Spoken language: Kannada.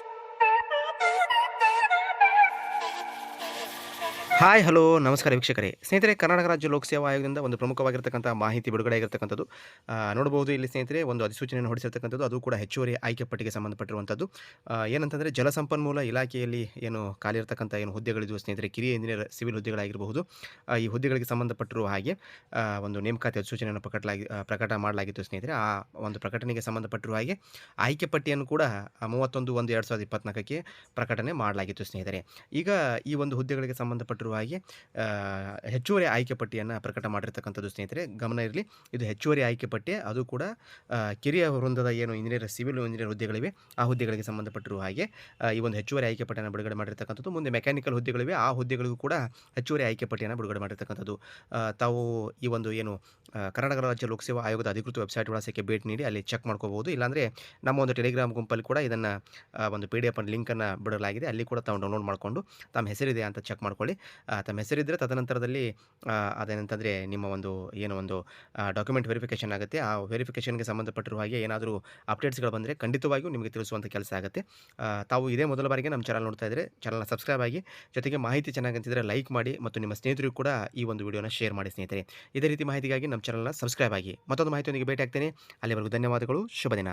Thank you. ಹಾಯ್ ಹಲೋ ನಮಸ್ಕಾರ ವೀಕ್ಷಕರೇ. ಸ್ನೇಹಿತರೆ ಕರ್ನಾಟಕ ರಾಜ್ಯ ಲೋಕಸೇವಾ ಆಯೋಗದಿಂದ ಒಂದು ಪ್ರಮುಖವಾಗಿರ್ತಕ್ಕಂಥ ಮಾಹಿತಿ ಬಿಡುಗಡೆ ಆಗಿರ್ತಕ್ಕಂಥದ್ದು. ಆ, ನೋಡಬಹುದು ಇಲ್ಲಿ ಸ್ನೇಹಿತರೆ ಒಂದು ಅಧಿಸೂಚನೆಯನ್ನು ಹೊರಡಿಸಿರ್ತಕ್ಕಂಥದ್ದು. ಅದು ಕೂಡ ಹೆಚ್ಚುವರಿ ಆಯ್ಕೆ ಪಟ್ಟಿಗೆ ಸಂಬಂಧಪಟ್ಟಿರುವಂಥದ್ದು. ಏನಂತಂದರೆ ಜಲಸಂಪನ್ಮೂಲ ಇಲಾಖೆಯಲ್ಲಿ ಏನು ಖಾಲಿ ಇರತಕ್ಕಂಥ ಏನು ಹುದ್ದೆಗಳಿದ್ದು ಸ್ನೇಹಿತರೆ ಕಿರಿಯ ಇಂಜಿನಿಯರ್ ಸಿವಿಲ್ ಹುದ್ದೆಗಳಾಗಿರಬಹುದು ಈ ಹುದ್ದೆಗಳಿಗೆ ಸಂಬಂಧಪಟ್ಟಿರುವ ಹಾಗೆ ಒಂದು ನೇಮಕಾತಿ ಅಧಿಸೂಚನೆಯನ್ನು ಪ್ರಕಟಲಾಗಿ ಪ್ರಕಟ ಮಾಡಲಾಗಿತ್ತು ಸ್ನೇಹಿತರೆ. ಆ ಒಂದು ಪ್ರಕಟಣೆಗೆ ಸಂಬಂಧಪಟ್ಟಿರುವ ಹಾಗೆ ಆಯ್ಕೆ ಪಟ್ಟಿಯನ್ನು ಕೂಡ ಮೂವತ್ತೊಂದು ಒಂದು ಎರಡು ಸಾವಿರದ ಇಪ್ಪತ್ನಾಲ್ಕಕ್ಕೆ ಪ್ರಕಟಣೆ ಮಾಡಲಾಗಿತ್ತು ಸ್ನೇಹಿತರೆ. ಈಗ ಈ ಒಂದು ಹುದ್ದೆಗಳಿಗೆ ಸಂಬಂಧಪಟ್ಟಿರುವ ಹಾಗೆ ಹೆಚ್ಚುವರಿ ಆಯ್ಕೆ ಪಟ್ಟಿಯನ್ನು ಪ್ರಕಟ ಮಾಡಿರ್ತಕ್ಕಂಥದ್ದು ಸ್ನೇಹಿತರೆ, ಗಮನ ಇರಲಿ. ಇದು ಹೆಚ್ಚುವರಿ ಆಯ್ಕೆ ಪಟ್ಟಿ, ಅದು ಕೂಡ ಕಿರಿಯ ವೃಂದದ ಏನು ಇಂಜಿನಿಯರ್, ಸಿವಿಲ್ ಇಂಜಿನಿಯರ್ ಹುದ್ದೆಗಳಿವೆ, ಆ ಹುದ್ದೆಗಳಿಗೆ ಸಂಬಂಧಪಟ್ಟಿರುವ ಹಾಗೆ ಈ ಒಂದು ಹೆಚ್ಚುವರಿ ಆಯ್ಕೆ ಪಟ್ಟಿಯನ್ನು ಬಿಡುಗಡೆ ಮಾಡಿರ್ತಕ್ಕಂಥದ್ದು. ಮುಂದೆ ಮೆಕ್ಯಾನಿಕಲ್ ಹುದ್ದೆಗಳಿವೆ, ಆ ಹುದ್ದೆಗಳಿಗೂ ಕೂಡ ಹೆಚ್ಚುವರಿ ಆಯ್ಕೆ ಪಟ್ಟಿಯನ್ನು ಬಿಡುಗಡೆ ಮಾಡಿರ್ತಕ್ಕಂಥದ್ದು. ತಾವು ಈ ಒಂದು ಏನು ಕರ್ನಾಟಕ ರಾಜ್ಯ ಲೋಕಸೇವಾ ಆಯೋಗದ ಅಧಿಕೃತ ವೆಬ್ಸೈಟ್ ವಿಳಾಸಕ್ಕೆ ಭೇಟಿ ನೀಡಿ, ಅಲ್ಲಿ ಚೆಕ್ ಮಾಡ್ಕೋಬಹುದು ಇಲ್ಲಾಂದರೆ ನಮ್ಮ ಒಂದು ಟೆಲಿಗ್ರಾಮ್ ಗುಂಪಲ್ಲಿ ಕೂಡ ಇದನ್ನು ಒಂದು ಪಿ ಡಿ ಎಫ್ ಲಿಂಕನ್ನು ಬಿಡಲಾಗಿದೆ. ಅಲ್ಲಿ ಕೂಡ ತಾವು ಡೌನ್ಲೋಡ್ ಮಾಡಿಕೊಂಡು ತಮ್ಮ ಹೆಸರಿದೆ ಅಂತ ಚೆಕ್ ಮಾಡ್ಕೊಳ್ಳಿ. ತಮ್ಮ ಹೆಸರಿದ್ದರೆ ತದನಂತರದಲ್ಲಿ ಅದೇನಂತಂದರೆ ನಿಮ್ಮ ಒಂದು ಏನು ಒಂದು ಡಾಕ್ಯುಮೆಂಟ್ ವೆರಿಫಿಕೇಷನ್ ಆಗುತ್ತೆ. ಆ ವೆರಿಫಿಕೇಷನ್ಗೆ ಸಂಬಂಧಪಟ್ಟಿರುವ ಹಾಗೆ ಏನಾದರೂ ಅಪ್ಡೇಟ್ಸ್ಗಳು ಬಂದರೆ ಖಂಡಿತವಾಗಿಯೂ ನಿಮಗೆ ತಿಳಿಸುವಂಥ ಕೆಲಸ ಆಗುತ್ತೆ. ತಾವು ಇದೇ ಮೊದಲ ಬಾರಿಗೆ ನಮ್ಮ ಚಾನಲ್ ನೋಡ್ತಾ ಇದ್ದರೆ ಚಾನಲ್ನ ಸಬ್ಸ್ಕ್ರೈಬ್ ಆಗಿ, ಜೊತೆಗೆ ಮಾಹಿತಿ ಚೆನ್ನಾಗಿ ಲೈಕ್ ಮಾಡಿ ಮತ್ತು ನಿಮ್ಮ ಸ್ನೇಹಿತರಿಗೂ ಕೂಡ ಈ ಒಂದು ವಿಡಿಯೋನ ಶೇರ್ ಮಾಡಿ ಸ್ನೇಹಿತರೆ. ಇದೇ ರೀತಿ ಮಾಹಿತಿಗಾಗಿ ನಮ್ಮ ಚಾನಲ್ನ ಸಬ್ಸ್ಕ್ರೈಬ್ ಆಗಿ ಮತ್ತೊಂದು ಮಾಹಿತಿಯೊಂದಿಗೆ ಭೇಟಿ ಆಗ್ತೇನೆ ಅಲ್ಲಿವರೆಗೂ ಧನ್ಯವಾದಗಳು. ಶುಭ ದಿನ